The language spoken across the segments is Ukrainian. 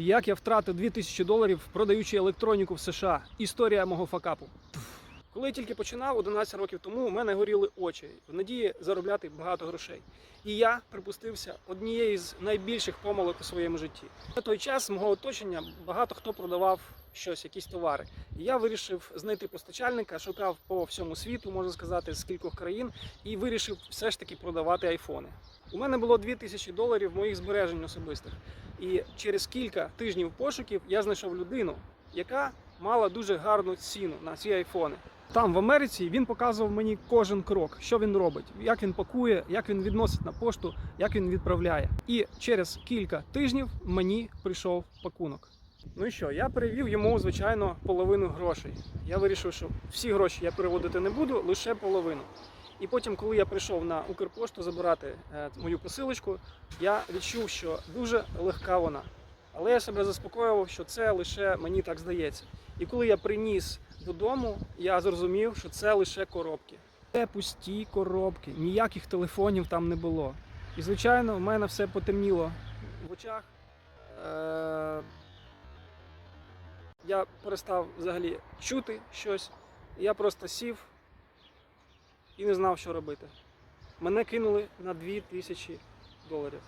Як я втратив 2000 доларів, продаючи електроніку в США. Історія мого факапу. Коли я тільки починав 11 років тому, у мене горіли очі в надії заробляти багато грошей. І я припустився однієї з найбільших помилок у своєму житті. На той час мого оточення багато хто продавав щось, якісь товари. І я вирішив знайти постачальника, шукав по всьому світу, можна сказати, з кількох країн, і вирішив все ж таки продавати айфони. У мене було 2000 доларів моїх збережень особистих. І через кілька тижнів пошуків я знайшов людину, яка мала дуже гарну ціну на ці айфони. Там в Америці він показував мені кожен крок, що він робить, як він пакує, як він відносить на пошту, як він відправляє. І через кілька тижнів мені прийшов пакунок. Ну і що, я перевів йому, звичайно, половину грошей. Я вирішив, що всі гроші я переводити не буду, лише половину. І потім, коли я прийшов на Укрпошту забирати е, мою посилочку, я відчув, що дуже легка вона. Але я себе заспокоював, що це лише мені так здається. І коли я приніс додому, я зрозумів, що це лише коробки. Це пусті коробки, ніяких телефонів там не було. І, звичайно, в мене все потемніло в очах. Е- я перестав взагалі чути щось. Я просто сів і не знав, що робити. Мене кинули на 2000 доларів.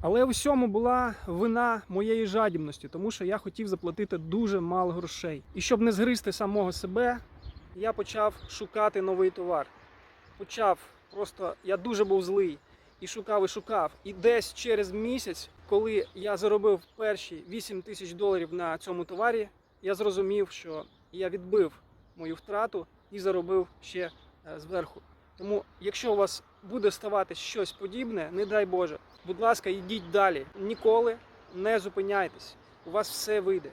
Але в усьому була вина моєї жадібності, тому що я хотів заплатити дуже мало грошей. І щоб не згризти самого себе, я почав шукати новий товар. Почав просто, я дуже був злий і шукав, і шукав. І десь через місяць, коли я заробив перші 8 тисяч доларів на цьому товарі, я зрозумів, що я відбив мою втрату і заробив ще е, зверху. Тому, якщо у вас буде ставати щось подібне, не дай Боже, будь ласка, йдіть далі. Ніколи не зупиняйтесь. У вас все вийде.